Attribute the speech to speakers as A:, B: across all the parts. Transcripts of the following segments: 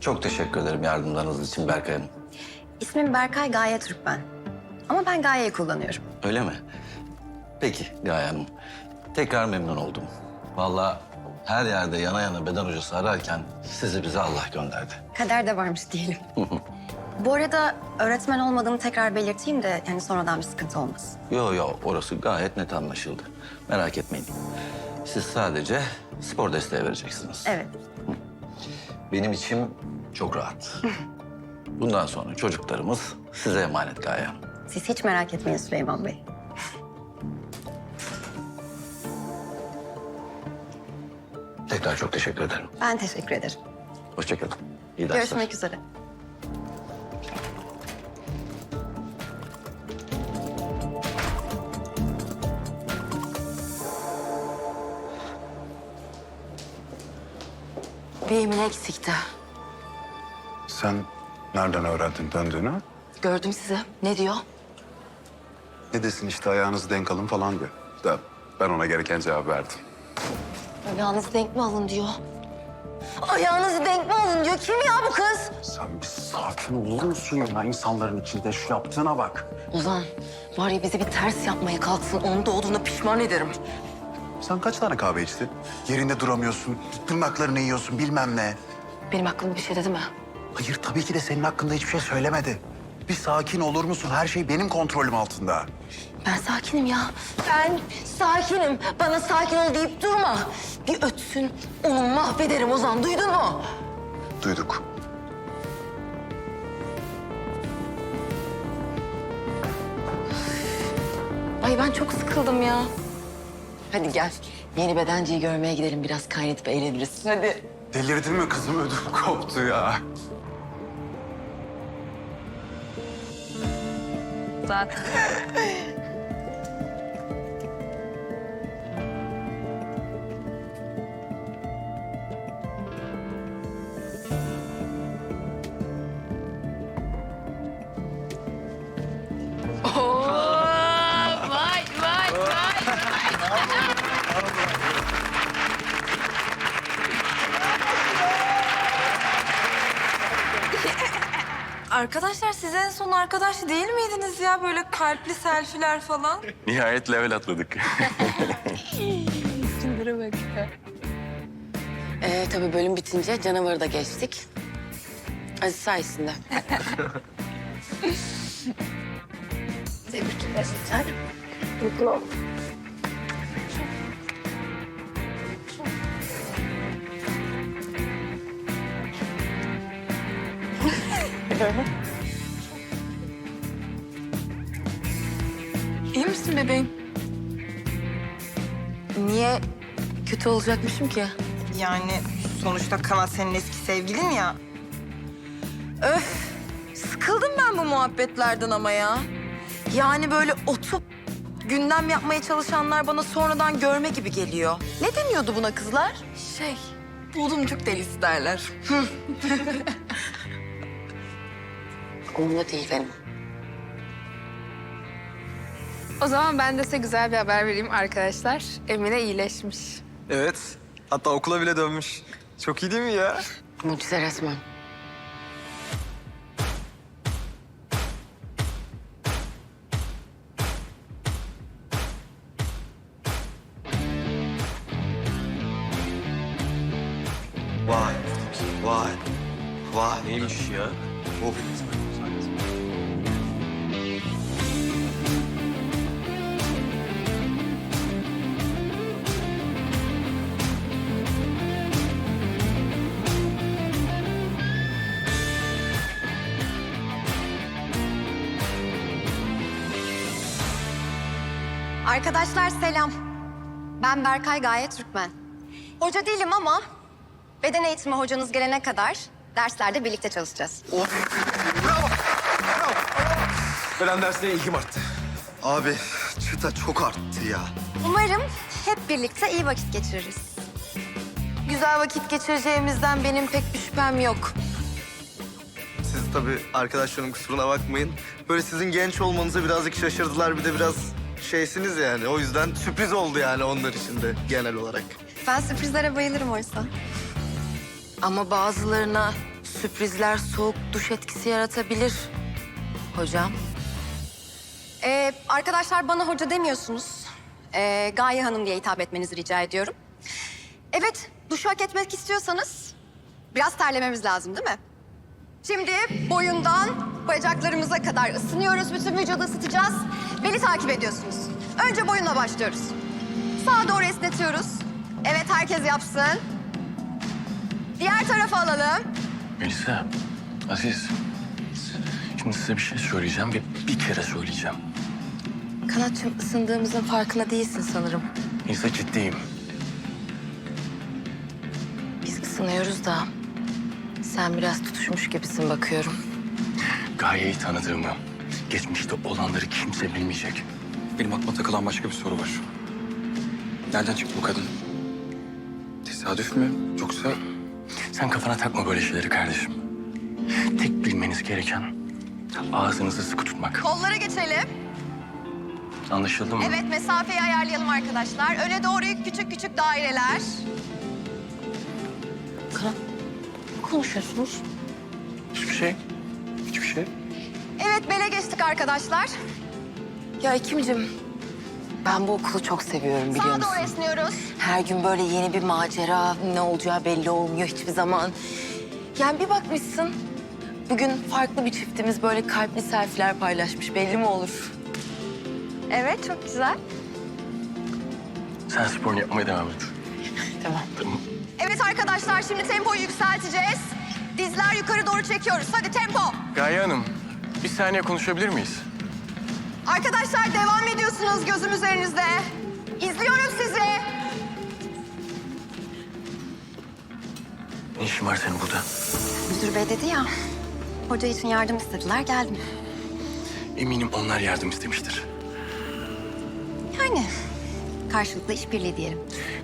A: Çok teşekkür ederim yardımlarınız için Berkay Hanım.
B: İsmim Berkay Gaye Türkmen. Ama ben Gaye'yi kullanıyorum.
A: Öyle mi? Peki Gaye Hanım. Tekrar memnun oldum. Vallahi her yerde yana yana beden hocası ararken sizi bize Allah gönderdi.
B: Kader de varmış diyelim. Bu arada öğretmen olmadığımı tekrar belirteyim de yani sonradan bir sıkıntı olmasın.
A: Yo yo orası gayet net anlaşıldı. Merak etmeyin. Siz sadece spor desteği vereceksiniz.
B: Evet.
A: Benim içim çok rahat. Bundan sonra çocuklarımız size emanet Gaye Hanım.
B: Siz hiç merak etmeyin Süleyman Bey.
A: Tekrar çok teşekkür ederim.
B: Ben teşekkür ederim.
A: Hoşçakalın. İyi dersler.
B: Görüşmek üzere.
C: Bir Emine eksikti.
D: Sen nereden öğrendin döndüğünü?
C: Gördüm sizi. Ne diyor?
D: Ne desin işte ayağınızı denk alın falan diyor. Da ben ona gereken cevap verdim.
C: Ayağınızı denk mi alın diyor. Ayağınızı denk mi alın diyor. Kim ya bu kız?
D: Sen bir sakin olur musun ya insanların içinde? Şu yaptığına bak.
C: Ozan var ya bize bir ters yapmaya kalksın. Onu doğduğuna pişman ederim.
D: Sen kaç tane kahve içtin? Yerinde duramıyorsun, tırnaklarını yiyorsun bilmem ne.
C: Benim aklım bir şey dedi mi?
D: Hayır tabii ki de senin hakkında hiçbir şey söylemedi. Bir sakin olur musun? Her şey benim kontrolüm altında.
C: Ben sakinim ya. Ben sakinim. Bana sakin ol deyip durma. Bir ötsün onu mahvederim Ozan. Duydun mu?
D: Duyduk.
C: Ay ben çok sıkıldım ya. Hadi gel. Yeni bedenciyi görmeye gidelim. Biraz kaynatıp eğleniriz. Hadi.
D: Delirdin mi kızım? Ödüm koptu ya.
B: Zaten.
E: Arkadaşlar siz en son arkadaş değil miydiniz ya? Böyle kalpli selfiler falan.
F: Nihayet level atladık.
C: Ee, tabii bölüm bitince canavarı da geçtik. Aziz sayesinde.
E: İyi misin bebeğim?
C: Niye kötü olacakmışım ki?
E: Yani sonuçta Kanat senin eski sevgilin ya. Öf! Sıkıldım ben bu muhabbetlerden ama ya. Yani böyle otup gündem yapmaya çalışanlar bana sonradan görme gibi geliyor. Ne deniyordu buna kızlar? Şey, buldumcuk delisi derler.
C: Umurumda değil benim.
G: O zaman ben de size güzel bir haber vereyim arkadaşlar. Emine iyileşmiş.
H: Evet. Hatta okula bile dönmüş. Çok iyi değil mi ya?
C: Mucize resmen.
H: Vay. Vay. Vay. Neymiş ya? Of.
B: Arkadaşlar selam. Ben Berkay Gaye Türkmen. Hoca değilim ama beden eğitimi hocanız gelene kadar derslerde birlikte çalışacağız.
H: Beden dersine ilgim arttı.
I: Abi çıta çok arttı ya.
B: Umarım hep birlikte iyi vakit geçiririz.
C: Güzel vakit geçireceğimizden benim pek bir şüphem yok.
I: Siz tabii arkadaşlarım kusuruna bakmayın. Böyle sizin genç olmanıza birazcık şaşırdılar. Bir de biraz şeysiniz yani. O yüzden sürpriz oldu yani onlar için de genel olarak.
B: Ben sürprizlere bayılırım oysa.
C: Ama bazılarına sürprizler soğuk duş etkisi yaratabilir. Hocam.
B: Ee, arkadaşlar bana hoca demiyorsunuz. Ee, Gaye Hanım diye hitap etmenizi rica ediyorum. Evet, duşu hak etmek istiyorsanız biraz terlememiz lazım değil mi? Şimdi boyundan bacaklarımıza kadar ısınıyoruz. Bütün vücudu ısıtacağız. Beni takip ediyorsunuz. Önce boyunla başlıyoruz. Sağa doğru esnetiyoruz. Evet, herkes yapsın. Diğer tarafa alalım.
F: Melisa, Aziz. Şimdi size bir şey söyleyeceğim ve bir kere söyleyeceğim.
C: Kanatçım ısındığımızın farkında değilsin sanırım.
F: Melisa ciddiyim.
C: Biz ısınıyoruz da sen biraz tutuşmuş gibisin bakıyorum.
F: Gaye'yi tanıdığımı, geçmişte olanları kimse bilmeyecek.
J: Benim aklıma takılan başka bir soru var. Nereden çıktı bu kadın? Tesadüf mü yoksa
F: Sen kafana takma böyle şeyleri kardeşim. Tek bilmeniz gereken ağzınızı sıkı tutmak.
B: Kollara geçelim.
F: Anlaşıldı mı?
B: Evet, mesafeyi ayarlayalım arkadaşlar. Öne doğru küçük küçük daireler.
C: Kanat, ne konuşuyorsunuz?
F: Hiçbir şey.
B: Evet, bele geçtik arkadaşlar.
C: Ya Ekim'cim, ben bu okulu çok seviyorum biliyor
B: Sağa
C: musun?
B: doğru esniyoruz.
C: Her gün böyle yeni bir macera, ne olacağı belli olmuyor hiçbir zaman. Yani bir bakmışsın, bugün farklı bir çiftimiz böyle kalpli selfiler paylaşmış. Belli mi olur?
B: Evet, çok güzel.
F: Sen sporunu yapmaya devam et.
C: Tamam.
F: Tamam.
B: Evet arkadaşlar, şimdi tempoyu yükselteceğiz. Dizler yukarı doğru çekiyoruz. Hadi tempo.
F: Gaye Hanım, bir saniye konuşabilir miyiz?
B: Arkadaşlar devam ediyorsunuz gözüm üzerinizde. İzliyorum sizi.
F: Ne işin var senin burada?
B: Müdür bey dedi ya, hoca için yardım istediler, geldim.
F: Eminim onlar yardım istemiştir.
B: Yani karşılıklı işbirliği diyelim.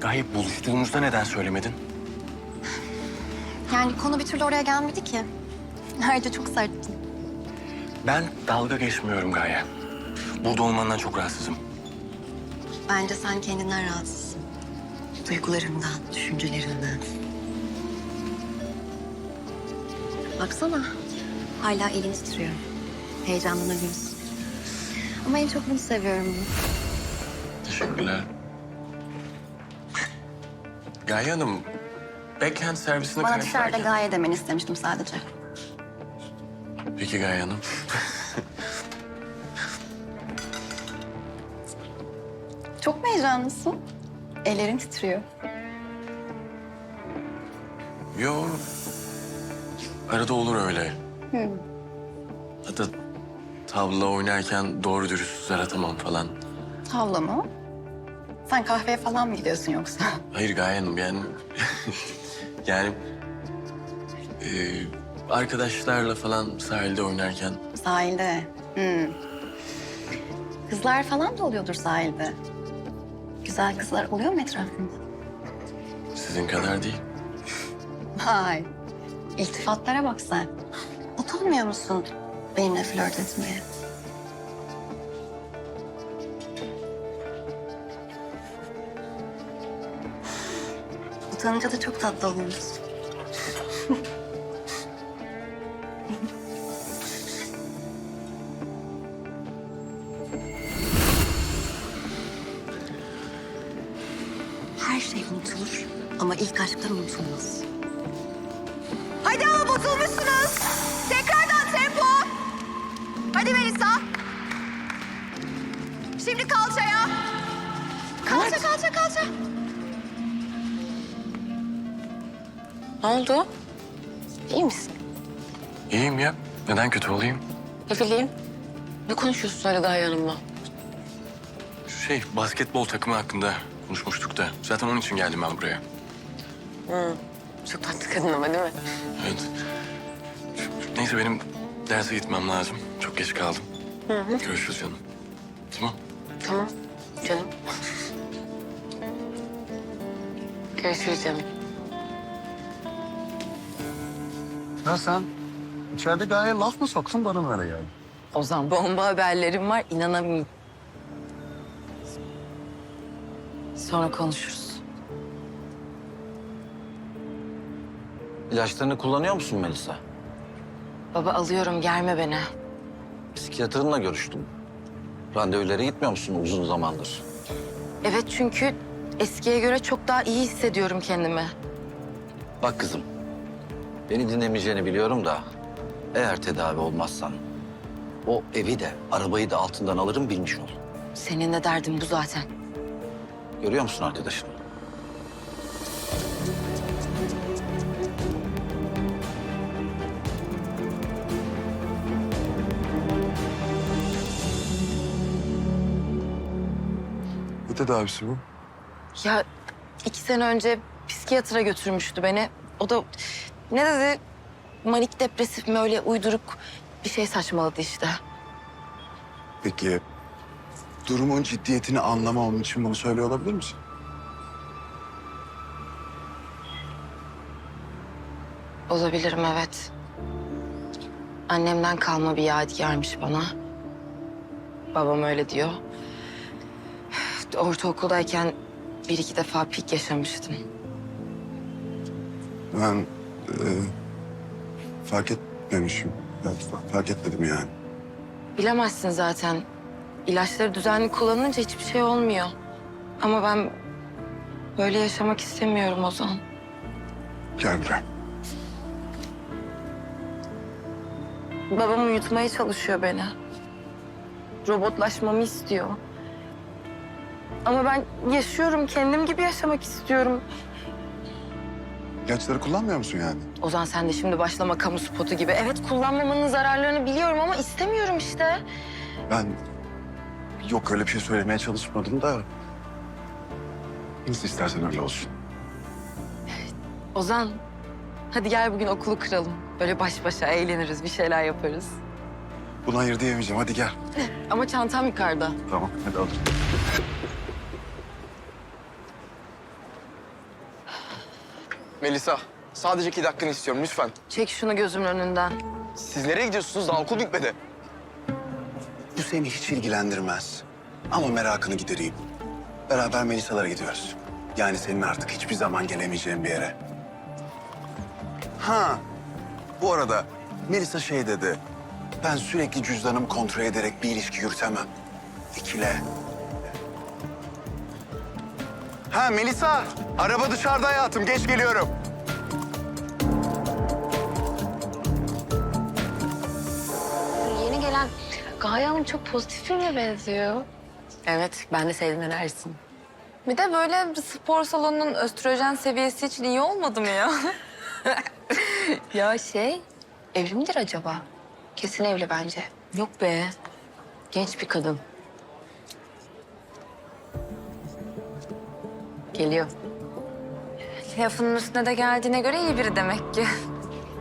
F: Gaye buluştuğumuzda neden söylemedin?
B: Yani konu bir türlü oraya gelmedi ki. Ayrıca çok serttin.
F: Ben dalga geçmiyorum Gaye. Burada olmandan çok rahatsızım.
B: Bence sen kendinden rahatsızsın. Duygularından, düşüncelerinden. Baksana, hala elin titriyor. Heyecanlanabiliyorsun. Ama en çok bunu seviyorum. bunu.
F: Teşekkürler. Gaye Hanım, backhand servisine
B: Bana dışarıda gaye demeni istemiştim sadece.
F: Peki Gaye Hanım.
B: Çok mu heyecanlısın? Ellerin titriyor.
F: Yo. Arada olur öyle. Hatta tavla oynarken doğru dürüst zar atamam falan.
B: Tavla mı? Sen kahveye falan mı gidiyorsun yoksa?
F: Hayır Gaye Hanım yani... yani... e, arkadaşlarla falan sahilde oynarken...
B: Sahilde. Hmm. Kızlar falan da oluyordur sahilde. Güzel kızlar oluyor mu etrafında?
F: Sizin kadar değil.
B: Vay. İltifatlara bak sen. Utanmıyor musun benimle flört etmeye? Utanınca da çok tatlı oluyorsun. İlk aşklar unutulmaz. Hadi ama bozulmuşsunuz. Tekrardan tempo. Hadi Melisa. Şimdi kalçaya. Kalça, kalça, kalça.
C: Ne oldu? İyi misin?
F: İyiyim ya. Neden kötü olayım?
C: Ne bileyim. Ne konuşuyorsun öyle Gaye Hanım'la?
F: Şey, basketbol takımı hakkında konuşmuştuk da. Zaten onun için geldim ben buraya.
C: Çok tatlı kadın ama değil mi?
F: Evet. Neyse benim derse gitmem lazım. Çok geç kaldım. Görüşürüz canım. Tamam.
C: Tamam canım. Görüşürüz canım.
K: Ya sen içeride Gaye laf mı soktun bana böyle yani?
C: Ozan bomba haberlerim var inanamıyorum. Sonra konuşuruz.
A: İlaçlarını kullanıyor musun Melisa?
C: Baba alıyorum germe beni.
A: Psikiyatrınla görüştüm. Randevulara gitmiyor musun uzun zamandır?
C: Evet çünkü eskiye göre çok daha iyi hissediyorum kendimi.
A: Bak kızım, beni dinlemeyeceğini biliyorum da... ...eğer tedavi olmazsan... ...o evi de, arabayı da altından alırım bilmiş ol.
C: Senin de derdin bu zaten.
A: Görüyor musun arkadaşını?
F: Tedavisi bu?
C: Ya iki sene önce psikiyatra götürmüştü beni. O da ne dedi? Manik depresif mi öyle uyduruk bir şey saçmaladı işte.
D: Peki durumun ciddiyetini anlamam için bunu söylüyor olabilir misin?
C: Olabilirim evet. Annemden kalma bir yadigarmış bana. Babam öyle diyor. Ortaokuldayken bir iki defa pik yaşamıştım.
D: Ben e, fark etmemişim. Fa- fark etmedim yani.
C: Bilemezsin zaten. İlaçları düzenli kullanınca hiçbir şey olmuyor. Ama ben böyle yaşamak istemiyorum Ozan.
D: Gel buraya.
C: Babam uyutmaya çalışıyor beni. Robotlaşmamı istiyor. Ama ben yaşıyorum, kendim gibi yaşamak istiyorum.
D: İlaçları kullanmıyor musun yani?
C: Ozan sen de şimdi başlama kamu spotu gibi. Evet kullanmamanın zararlarını biliyorum ama istemiyorum işte.
D: Ben yok öyle bir şey söylemeye çalışmadım da... Nasıl istersen öyle olsun.
C: Ozan hadi gel bugün okulu kıralım. Böyle baş başa eğleniriz, bir şeyler yaparız.
D: Buna hayır diyemeyeceğim. Hadi gel.
C: Ama çantam yukarıda.
D: Tamam hadi alırım.
L: Melisa, sadece iki dakikanı istiyorum lütfen.
C: Çek şunu gözümün önünden.
L: Siz nereye gidiyorsunuz? Daha okul bitmedi.
D: Bu seni hiç ilgilendirmez. Ama merakını gidereyim. Beraber Melisa'lara gidiyoruz. Yani senin artık hiçbir zaman gelemeyeceğin bir yere. Ha, bu arada Melisa şey dedi. Ben sürekli cüzdanımı kontrol ederek bir ilişki yürütemem. İkile. Ha Melisa, araba dışarıda hayatım. Geç geliyorum.
G: Yeni gelen Gaye Hanım çok pozitif birine benziyor.
C: Evet, ben de sevdim enerjisini.
E: Bir de böyle bir spor salonunun östrojen seviyesi için iyi olmadı mı ya?
G: Ya şey, evli midir acaba? Kesin evli bence.
C: Yok be, genç bir kadın. Geliyor.
E: Lafının üstüne de geldiğine göre iyi biri demek ki.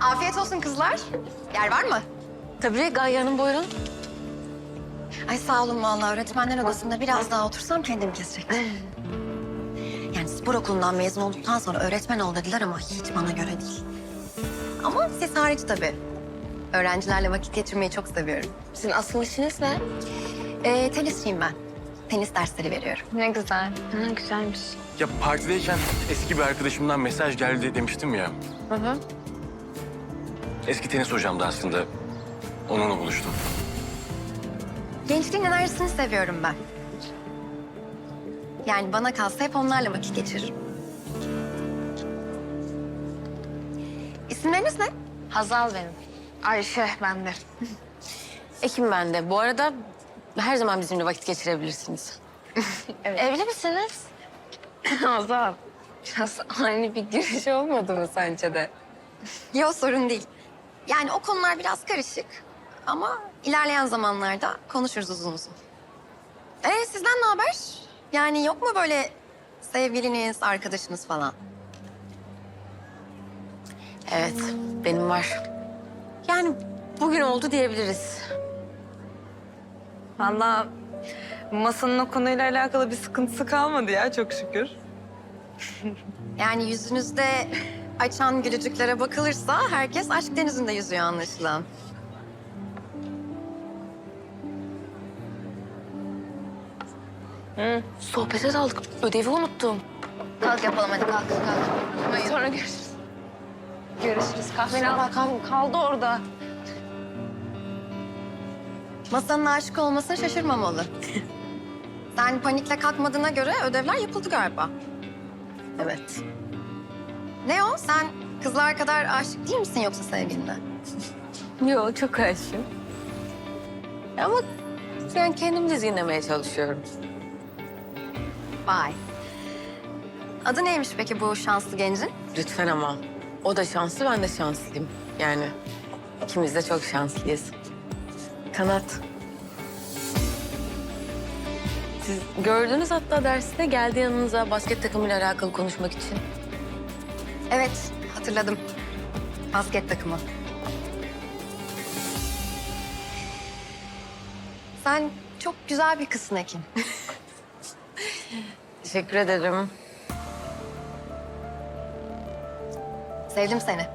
B: Afiyet olsun kızlar. Yer var mı?
C: Tabii Gaye Hanım buyurun.
B: Ay sağ olun vallahi öğretmenler odasında biraz daha otursam kendimi kesecektim. Yani spor okulundan mezun olduktan sonra öğretmen ol dediler ama hiç bana göre değil. Ama siz hariç tabii. Öğrencilerle vakit geçirmeyi çok seviyorum.
C: Sizin asıl işiniz ne?
B: Ee, tenisçiyim ben. Tenis dersleri veriyorum.
G: Ne güzel. Hı, güzelmiş.
F: Ya partideyken eski bir arkadaşımdan mesaj geldi demiştim ya.
C: Hı hı.
F: Eski tenis hocamdı aslında. Onunla buluştum.
B: Gençliğin enerjisini seviyorum ben. Yani bana kalsa hep onlarla vakit geçiririm. İsimleriniz ne?
G: Hazal benim. Ayşe ben de.
C: Ekim ben de. Bu arada her zaman bizimle vakit geçirebilirsiniz.
G: Evli misiniz? Hazal. Biraz ani bir giriş olmadı mı sence de?
B: Yok sorun değil. Yani o konular biraz karışık. Ama ilerleyen zamanlarda konuşuruz uzun uzun. Ee sizden ne haber? Yani yok mu böyle sevgiliniz, arkadaşınız falan?
C: Evet, benim var. Yani bugün oldu diyebiliriz.
E: Vallahi masanın o konuyla alakalı bir sıkıntısı kalmadı ya çok şükür.
B: Yani yüzünüzde açan gülücüklere bakılırsa herkes aşk denizinde yüzüyor anlaşılan.
C: Sohbete daldık. Ödevi unuttum.
B: Kalk yapalım hadi kalk kalk.
G: Sonra görüşürüz. Görüşürüz. Görüşürüz. Kahveni al. Kal- Kaldı orada.
B: Masanın aşık olmasına şaşırmamalı. Sen panikle kalkmadığına göre ödevler yapıldı galiba.
C: Evet.
B: Ne o? Sen kızlar kadar aşık değil misin yoksa sevgiline?
C: Yok çok aşığım. Ama yani kendimi dizginlemeye çalışıyorum.
B: Vay. Adı neymiş peki bu şanslı gencin?
C: Lütfen ama. O da şanslı, ben de şanslıyım. Yani ikimiz de çok şanslıyız. Kanat. Siz gördünüz hatta derste geldi yanınıza basket takımıyla alakalı konuşmak için.
B: Evet, hatırladım. Basket takımı. Sen çok güzel bir kızsın Ekin.
C: Teşekkür ederim.
B: Sevdim seni.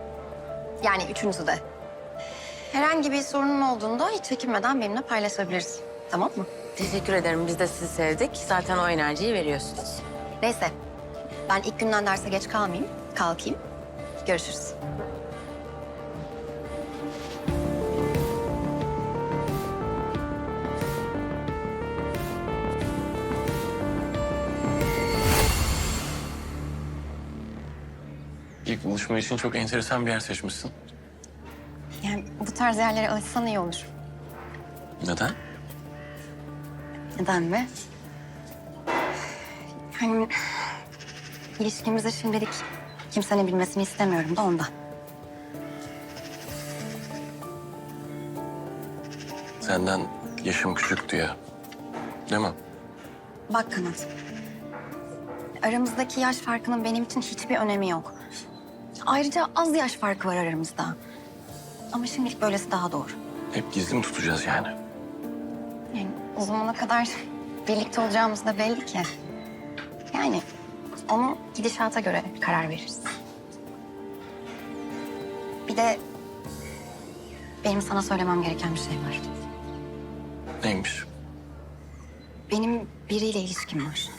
B: Yani üçünüzü de. Herhangi bir sorunun olduğunda hiç çekinmeden benimle paylaşabiliriz. Tamam mı?
C: Teşekkür ederim. Biz de sizi sevdik. Zaten o enerjiyi veriyorsunuz.
B: Neyse. Ben ilk günden derse geç kalmayayım. Kalkayım. Görüşürüz.
F: İlk buluşma için çok enteresan bir yer seçmişsin.
B: Yani tarz yerlere alışsan iyi olur.
F: Neden?
B: Neden mi? Hani ilişkimizi şimdilik kimsenin bilmesini istemiyorum da ondan.
F: Senden yaşım küçük diye. Değil mi?
B: Bak Kanat. Aramızdaki yaş farkının benim için hiçbir önemi yok. Ayrıca az yaş farkı var aramızda. Ama şimdilik böylesi daha doğru.
F: Hep gizli mi tutacağız yani?
B: Yani o zamana kadar birlikte olacağımız da belli ki. Yani onu gidişata göre karar veririz. Bir de benim sana söylemem gereken bir şey var.
F: Neymiş?
B: Benim biriyle ilişkim var.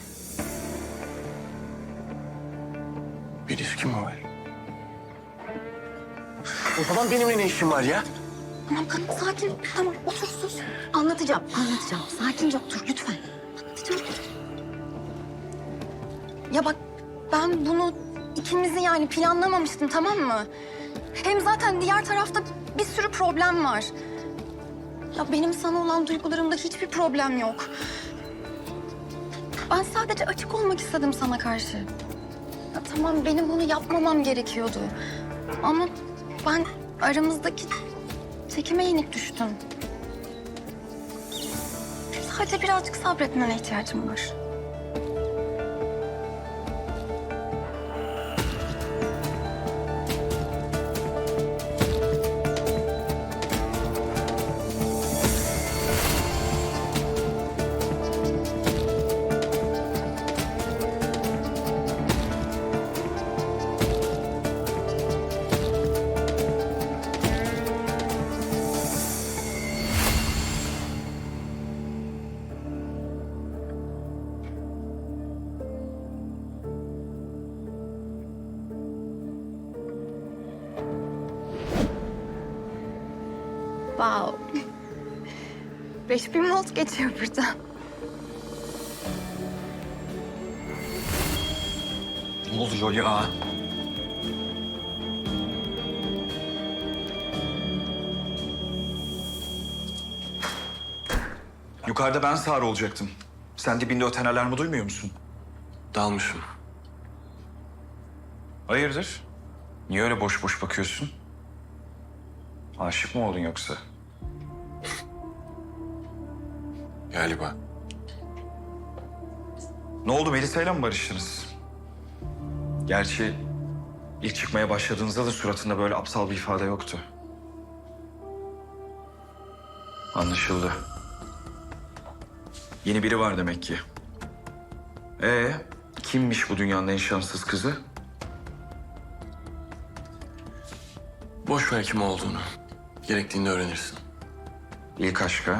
F: Bir ilişki mi var? O zaman benimle ne işin var ya?
B: Tamam kadın sakin. Tamam otur sus. Anlatacağım, anlatacağım. Sakince otur lütfen. Anlatacağım. Ya bak ben bunu ikimizi yani planlamamıştım tamam mı? Hem zaten diğer tarafta bir sürü problem var. Ya benim sana olan duygularımda hiçbir problem yok. Ben sadece açık olmak istedim sana karşı. Ya tamam benim bunu yapmamam gerekiyordu. Ama ben aramızdaki çekime yenik düştüm. Sadece birazcık sabretmene ihtiyacım var. Wow. 5000 volt geçiyor burada.
J: Ne oluyor ya? Yukarıda ben sağır olacaktım. Sen dibinde öten alarmı duymuyor musun?
F: Dalmışım.
J: Hayırdır? Niye öyle boş boş bakıyorsun? Aşık mı oldun yoksa?
F: Galiba.
J: Ne oldu Melisa'yla mı barıştınız? Gerçi ilk çıkmaya başladığınızda da suratında böyle aptal bir ifade yoktu. Anlaşıldı. Yeni biri var demek ki. Ee, kimmiş bu dünyanın en şanssız kızı?
F: Boş ver kim olduğunu. Gerektiğinde öğrenirsin.
J: İlk aşka.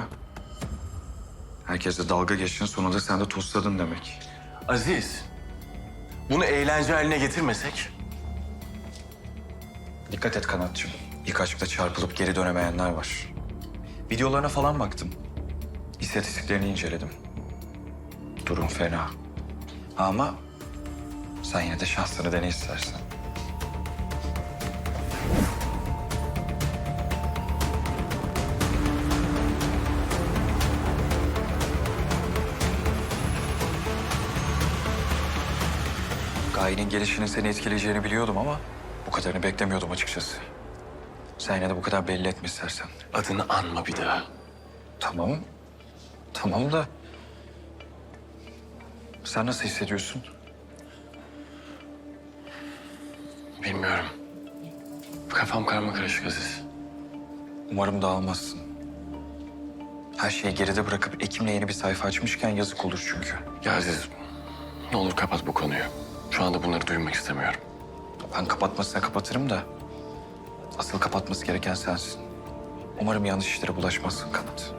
J: Herkesle dalga geçtin sonra da sen de tosladın demek.
F: Aziz, bunu eğlence haline getirmesek...
J: Dikkat et Kanatçım. İlk aşkta çarpılıp geri dönemeyenler var. Videolarına falan baktım. İstatistiklerini inceledim. Durum fena. Ama sen yine de şansını dene istersen. Gaye'nin gelişinin seni etkileyeceğini biliyordum ama bu kadarını beklemiyordum açıkçası. Sen yine de bu kadar belli etme istersen.
F: Adını anma bir daha.
J: Tamam. Tamam da... Sen nasıl hissediyorsun?
F: Bilmiyorum. Kafam karma karışık Aziz.
J: Umarım dağılmazsın. Her şeyi geride bırakıp Ekim'le yeni bir sayfa açmışken yazık olur çünkü.
F: Ya Aziz ne olur kapat bu konuyu. Şu anda bunları duymak istemiyorum.
J: Ben kapatmasına kapatırım da... ...asıl kapatması gereken sensin. Umarım yanlış işlere bulaşmazsın Kanat.